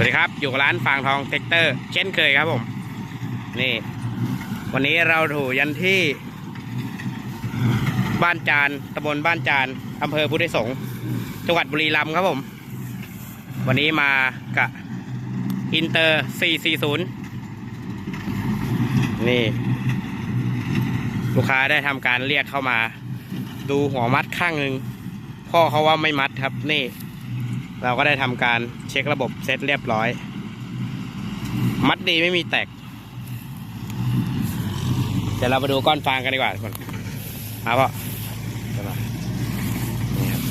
สวัสดีครับอยู่กับร้านฟางทองเทคเตอร์เช่นเคยครับผม นี่ วันนี้เราถูยันที่ บ้านจานตำบลบ้านจานอำเภอพุทธิสงฆ์จังหวัดบุรีรัมย์ครับผม วันนี้มากับอินเตอร์ 440 นี่ ลูกค้าได้ทำการเรียกเข้ามา ดูหัวมัดข้างหนึ่งพ่อเขาว่าไม่มัดครับนี่ เราก็ได้ทำการเช็คระบบเซตเรียบร้อย มัดดีไม่มีแตก เดี๋ยวเรามาดูก้อนฟางกันดีกว่าทุกคนมาพ่อเดี๋ยวมานี่ครับ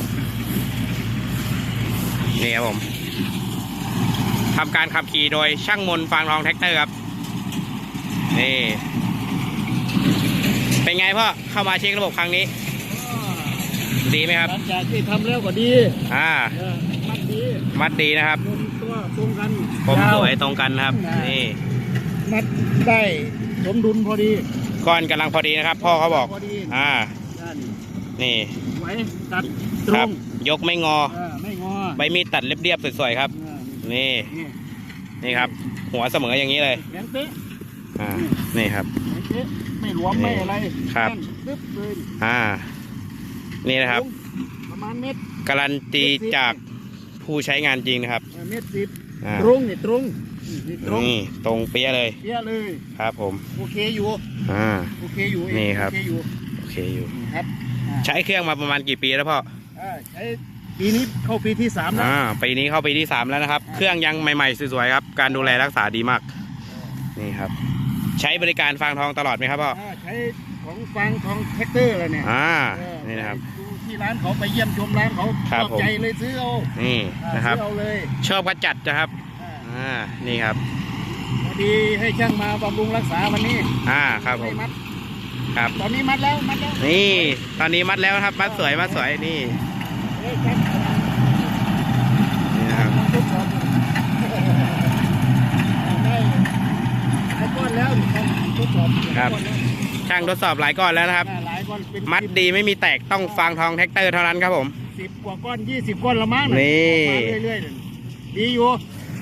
นี่ครับผมทำการขับขี่โดยช่างมนฟางทองแท็กเตอร์ครับ นี่ เป็นไงพ่อ เข้ามาเช็คระบบครั้งนี้ ดีไหมครับหลังจากที่ทำแล้วก็ดีอ่าเออมัดดีมัดดีนะครับมุมตัวตรงกันผมยาสวยตรงกันนะครับนี่มัดได้สมดุลพอดีก้อนกำลังพอดีนะครับ พ่อเขาบอก พอดีอ่า นั่นนี่ไว้ตัดตครรับ งยกไม่งอ เออไม่งอใบมีดตัดเรียบๆสวยๆครับ เออนี่นี่นี่ครับ หัวเสมออย่างนี้เลยแข็งเป๊ะอ่านี่ครับ แข็งเป๊ะไม่หลวมไม่อะไรครับ แน่นปึ๊บเลยอ่า นี่นะครับสูงประมาณเม็ดการันตีจากผู้ใช้งานจริงนะครับเออเม็ดสิบอ่า ตรงนี่ตรงนี่ตรงนี่ตรงเปี้ยเลยเปี้ยเลยครับผม โอเคอยู่อ่า โอเคอยู่นี่ครับ โอเคอยู่โอเคอยู่ครับอ่าใช้เครื่องมาประมาณกี่ปีแล้วพ่อ อ่าใช้ปีนี้เข้าปีที่สามแล้ว อ่าปีนี้เข้าปีที่สามแล้วนะครับ เครื่องยังใหม่ๆสวยๆครับ การดูแลรักษาดีมาก นี่ครับ ใช้บริการฟางทองตลอดไหมครับพ่อ อ่าใช้ ของฟังของแท็กเตอร์แล้วเนี่ยอ่าเออนี่นะครับ ดูที่ร้านเขาไปเยี่ยมชมร้านเขาครัชบอบผม ใจเลยซื้อเอานี่อ่านะครับ ซื้อเอาเลยชอบกระจัดนะครับอ่าอ่านี่ครับ พอดีให้ช่างมาบำรุงรักษาวันนี้อ่าครับผมไม่มัดครับ ตอนนี้มัดแล้วมัดแล้วนี่ ตอนนี้มัดแล้วครับ มัดสวย มัดสวย นี่ เอ้ยช่าง นี่นะครับ ทดสอบได้ได้ก้อนแล้วนี่ทดส อบครับก้อนแล้วช่างทดสอบหลายก้อนแล้วนะครับอ่าหลายก้อนเป็นมัดดีไม่มีแตกต้องฟางทองแท็กเตอร์เท่านั้นครับผม สิบกว่าก้อนยี่สิบก้อนละมั้งะนี่ ออกมาเรื่อยๆเลยดีอยู่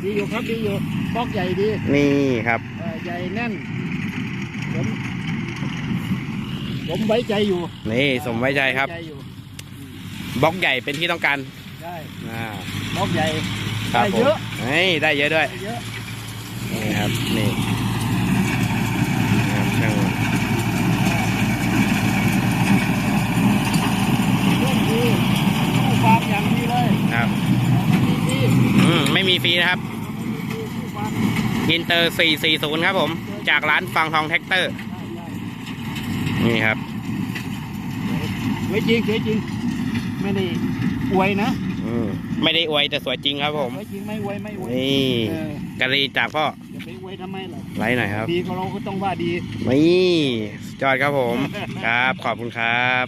ดีอยู่ครับดีอยู่บล็อกใหญ่ดีนี่ครับ เอ่อใหญ่แน่นผมผมไว้ใจอยู่นี่สมไว้ใจครับ ไว้ใจอยู่บล็อกใหญ่เป็นที่ต้องการได้อ่าบล็อกใหญ่ครับได้ผมเยอะนี่ได้เยอะด้วย ได้เยอะนี่ครับนี่ครับช่าง เรื่องดีตู้ฟางอย่างดีเลย ครับ ไม่มีที่ อืมไม่มี ฟรีนะครับไม่มีที่ตู้ฟางอินเตอร์ 440 ครับผม จากร้านฟางทองแท็กเตอร์ได้ได้นี่ครับสวยจริงสวยจริง ไม่ได้อวยนะอืมไม่ได้อวยแต่สวยจริงครับผม สวยจริงไม่อวยไม่อวย นี่เออกะรีจากพ่ออย่าไปอวยทำไมล่ะไลฟ์หน่อยครับ ดีก็เราก็ต้องว่าดี นี่จอดครับผม ครับ ขอบคุณครับ